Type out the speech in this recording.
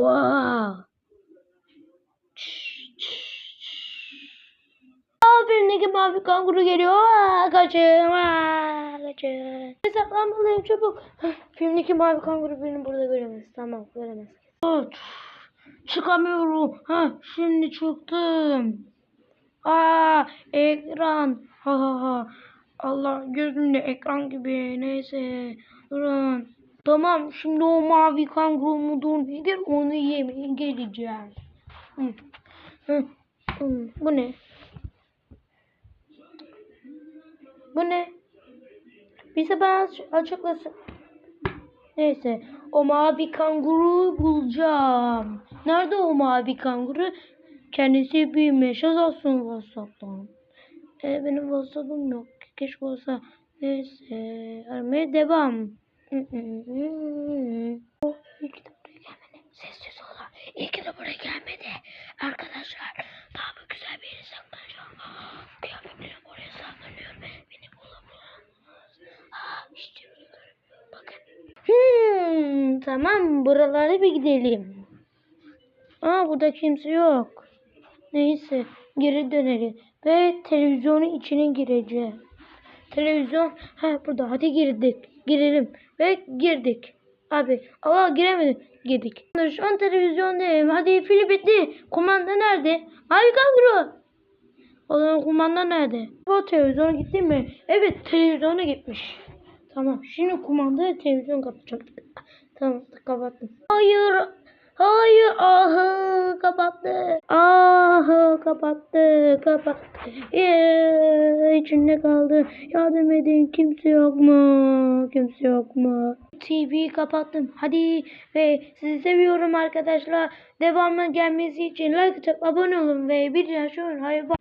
Wow. Birindeki mavi kanguru geliyor. Aa, kaçın. Aa, kaçın. Saklanmalıyım çabuk. Filmdeki mavi kanguru beni burada göremez. Tamam göremez. Evet. Çıkamıyorum. Ha, şimdi çıktım. Aa, ekran. Ha ha ha. Allah gözümde ekran gibi. Neyse. Durun. Tamam şimdi o mavi kanguru mudur nedir onu yemeye geleceğim. Bu ne? Bu ne? Bize aç- açıklasın. Neyse. O mavi kanguru bulacağım. Nerede o mavi kanguru? Kendisi bir mesaj atsın WhatsApp'tan. E, benim WhatsApp'ım yok. Keşke olsa. Neyse. Aramaya devam. Oh, iyi ki de buraya gelmedi. Sessiz ol. İyi ki de buraya gelmedi. Arkadaşlar daha bu güzel bir yere saklanacağım. Kıyafetlerim oraya saklanıyorum. Beni bulamaz. Ah, işte. Bakın. Hmm, tamam buralara bir gidelim. Aa burada kimse yok. Neyse geri dönelim. Ve televizyonun içine gireceğim. Televizyon ha burada hadi girdik. Girelim ve girdik. Abi Allah giremedim. Girdik. Şu an televizyondayım. Hadi film bitti. Kumanda nerede? Mavi kanguru. O zaman kumanda nerede? Bu televizyona gitti mi? Evet televizyona gitmiş. Tamam şimdi kumandayı televizyon kapatacak. Tamam kapattım. Hayır. Hayır. Ahı kapattı. Ahı kapattı. Kapattı. Ee, içinde kaldı. Yardım edin. Kimse yok mu? Kimse yok mu? TV'yi kapattım. Hadi ve sizi seviyorum arkadaşlar. Devamlı gelmesi için like atıp abone olun ve bir yaşayın. Hayır bak.